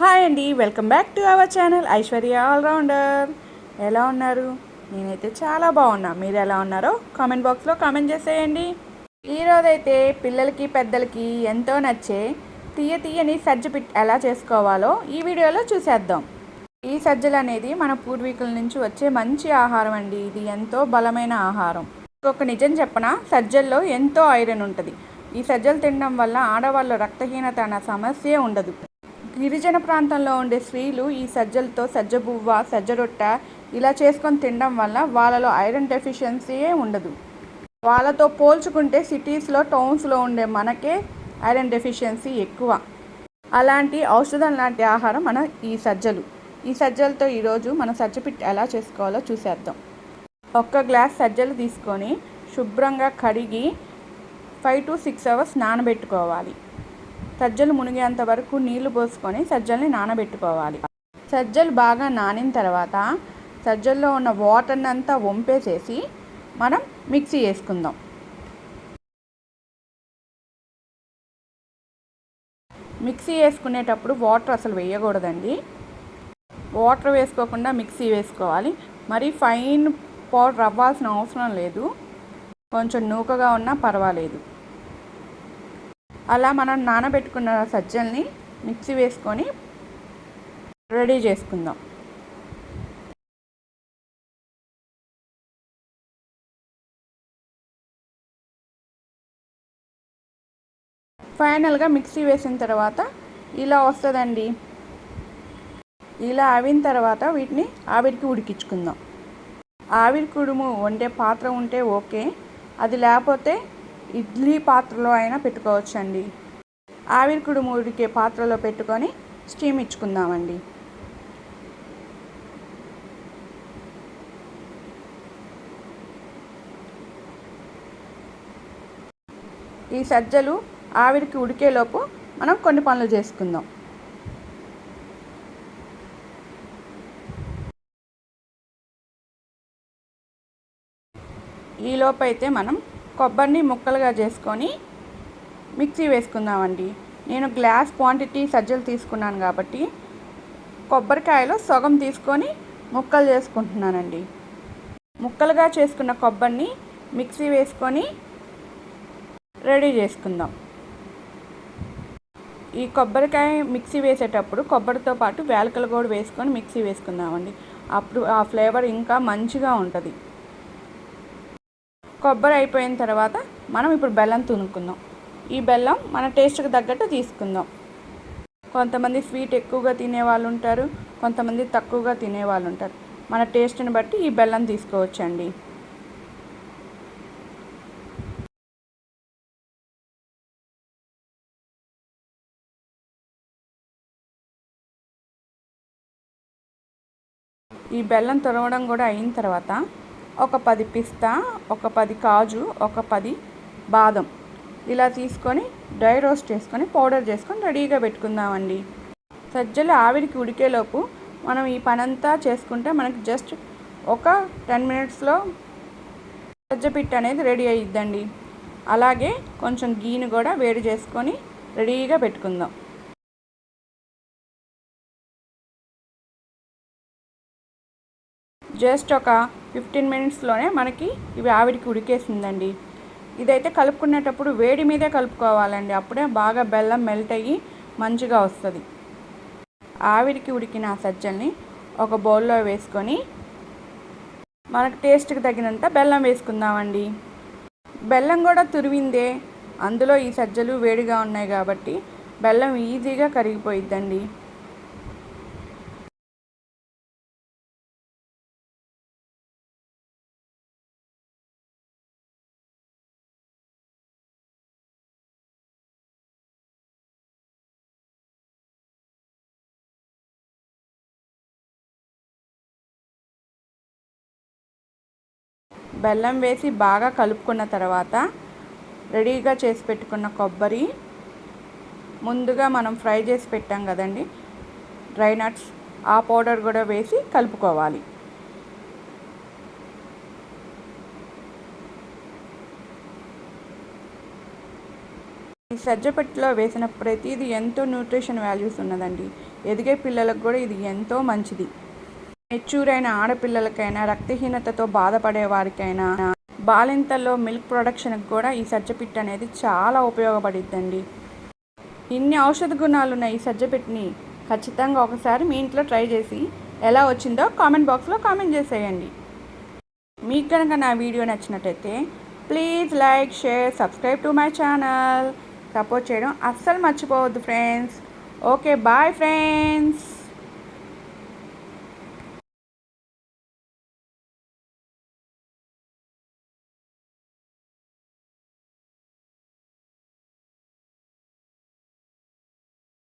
Hi అండి welcome back to our channel Aishwarya allrounder. ఎలా ఉన్నారు? నేనైతే చాలా బాగున్నా. మీరు ఎలా ఉన్నారో కామెంట్ బాక్స్లో కామెంట్ చేసేయండి. ఈరోజైతే పిల్లలకి పెద్దలకి ఎంతో నచ్చే తీయ తీయని సజ్జ పిట్ ఎలా చేసుకోవాలో ఈ వీడియోలో చూసేద్దాం. ఈ సజ్జలు అనేది మన పూర్వీకుల నుంచి వచ్చే మంచి ఆహారం అండి. ఇది ఎంతో బలమైన ఆహారం. ఒక నిజం చెప్పన సజ్జల్లో ఎంతో ఐరన్ ఉంటుంది. ఈ సజ్జలు తినడం వల్ల ఆడవాళ్ళ రక్తహీనత అన్న సమస్యే ఉండదు. గిరిజన ప్రాంతంలో ఉండే స్త్రీలు ఈ సజ్జలతో సజ్జ బువ్వ సజ్జ రొట్ట ఇలా చేసుకొని తినడం వల్ల వాళ్ళలో ఐరన్ డెఫిషియన్సీయే ఉండదు. వాళ్ళతో పోల్చుకుంటే సిటీస్లో టౌన్స్లో ఉండే మనకే ఐరన్ డెఫిషియన్సీ ఎక్కువ. అలాంటి ఔషధం లాంటి ఆహారం మన ఈ సజ్జలు. ఈ సజ్జలతో ఈరోజు మన సజ్జపిట్ ఎలా చేసుకోవాలో చూసేద్దాం. ఒక్క గ్లాస్ సజ్జలు తీసుకొని శుభ్రంగా కడిగి ఫైవ్ టు సిక్స్ అవర్స్ నానబెట్టుకోవాలి. సజ్జలు మునిగేంత వరకు నీళ్ళు పోసుకొని సజ్జల్ని నానబెట్టుకోవాలి. సజ్జలు బాగా నానిన తర్వాత సజ్జల్లో ఉన్న వాటర్ని అంతా వంపేసేసి మనం మిక్సీ వేసుకుందాం మిక్సీ వేసుకునేటప్పుడు వాటర్ అసలు వేయకూడదండి. వాటర్ వేసుకోకుండా మిక్సీ వేసుకోవాలి. మరి ఫైన్ పౌడర్ అవ్వాల్సిన అవసరం లేదు. కొంచెం నూకగా ఉన్నా పర్వాలేదు. అలా మనం నానబెట్టుకున్న సజ్జల్ని మిక్సీ వేసుకొని రెడీ చేసుకుందాం. ఫైనల్గా మిక్సీ వేసిన తర్వాత ఇలా వస్తుందండి. ఇలా అవిన తర్వాత వీటిని ఆవిరికి ఉడికించుకుందాం. ఆవిరి కుడుము వండే పాత్ర ఉంటే ఓకే. అది లేకపోతే ఇడ్లీ పాత్రలో అయినా పెట్టుకోవచ్చండి. ఆవిరి కుడుము ఉడికే పాత్రలో పెట్టుకొని స్టీమ్ ఇచ్చుకుందామండి. ఈ సజ్జలు ఆవిరికి ఉడికేలోపు మనం కొన్ని పనులు చేసుకుందాం. ఈలోపు అయితే మనం కొబ్బరిని ముక్కలుగా చేసుకొని మిక్సీ వేసుకుందామండి. నేను గ్లాస్ క్వాంటిటీ సజ్జలు తీసుకున్నాను కాబట్టి కొబ్బరికాయలో సగం తీసుకొని ముక్కలు చేసుకుంటున్నానండి. ముక్కలుగా చేసుకున్న కొబ్బరిని మిక్సీ వేసుకొని రెడీ చేసుకుందాం. ఈ కొబ్బరికాయ మిక్సీ వేసేటప్పుడు కొబ్బరితో పాటు వేలకలు కూడా వేసుకొని మిక్సీ వేసుకుందామండి. అప్పుడు ఆ ఫ్లేవర్ ఇంకా మంచిగా ఉంటుంది. కొబ్బరి అయిపోయిన తర్వాత మనం ఇప్పుడు బెల్లం తునుక్కుందాం. ఈ బెల్లం మన టేస్ట్కి తగ్గట్టు తీసుకుందాం. కొంతమంది స్వీట్ ఎక్కువగా తినే వాళ్ళు ఉంటారు కొంతమంది తక్కువగా తినే వాళ్ళు ఉంటారు. మన టేస్ట్ని బట్టి ఈ బెల్లం తీసుకోవచ్చండి. ఈ బెల్లం తురవడం కూడా అయిన తర్వాత ఒక పది పిస్తా ఒక పది కాజు ఒక పది బాదం. ఇలా తీసుకొని డ్రై రోస్ట్ చేసుకొని పౌడర్ చేసుకొని రెడీగా పెట్టుకుందామండి. సజ్జలు ఆవిరికి ఉడికేలోపు మనం ఈ పనంతా చేసుకుంటే మనకి జస్ట్ ఒక టెన్ మినిట్స్లో సజ్జపిట్టు అనేది రెడీ అయ్యిద్దండి అలాగే కొంచెం గీను కూడా వేడి చేసుకొని రెడీగా పెట్టుకుందాం. జస్ట్ ఒక ఫిఫ్టీన్ మినిట్స్లోనే మనకి ఇవి ఆవిరికి ఉడికేసిందండి. ఇదైతే కలుపుకునేటప్పుడు వేడి మీదే కలుపుకోవాలండి. అప్పుడే బాగా బెల్లం మెల్ట్ అయ్యి మంచిగా వస్తుంది. ఆవిరికి ఉడికిన సజ్జల్ని ఒక బౌల్లో వేసుకొని మనకు టేస్ట్కి తగినంత బెల్లం వేసుకుందామండి. బెల్లం కూడా తురివిందే అందులో ఈ సజ్జలు వేడిగా ఉన్నాయి కాబట్టి బెల్లం ఈజీగా కరిగిపోయిద్దండి. బెల్లం వేసి బాగా కలుపుకున్న తర్వాత రెడీగా చేసి పెట్టుకున్న కొబ్బరి ముందుగా మనం ఫ్రై చేసి పెట్టాం కదండి. డ్రై నట్స్ ఆ పౌడర్ కూడా వేసి కలుపుకోవాలి. ఈ సజ్జపెట్టులో వేసిన ప్రతిదీ ఎంతో న్యూట్రిషన్ వాల్యూస్ ఉన్నదండి. ఎదిగే పిల్లలకు కూడా ఇది ఎంతో మంచిది. మెచ్యూర్ అయిన ఆడపిల్లలకైనా రక్తహీనతతో బాధపడే వారికైనా బాలింతల్లో మిల్క్ ప్రొడక్షన్కి కూడా ఈ సజ్జపిట్టు అనేది చాలా ఉపయోగపడిద్దండి. ఇన్ని ఔషధ గుణాలు ఉన్న ఈ సజ్జపిట్టిని ఖచ్చితంగా ఒకసారి మీ ఇంట్లో ట్రై చేసి ఎలా వచ్చిందో కామెంట్ బాక్స్లో కామెంట్ చేసేయండి. మీకు కనుక నా వీడియో నచ్చినట్టయితే please like share subscribe to my channel. Support చేయడం అస్సలు మర్చిపోవద్దు ఫ్రెండ్స్. Okay bye friends.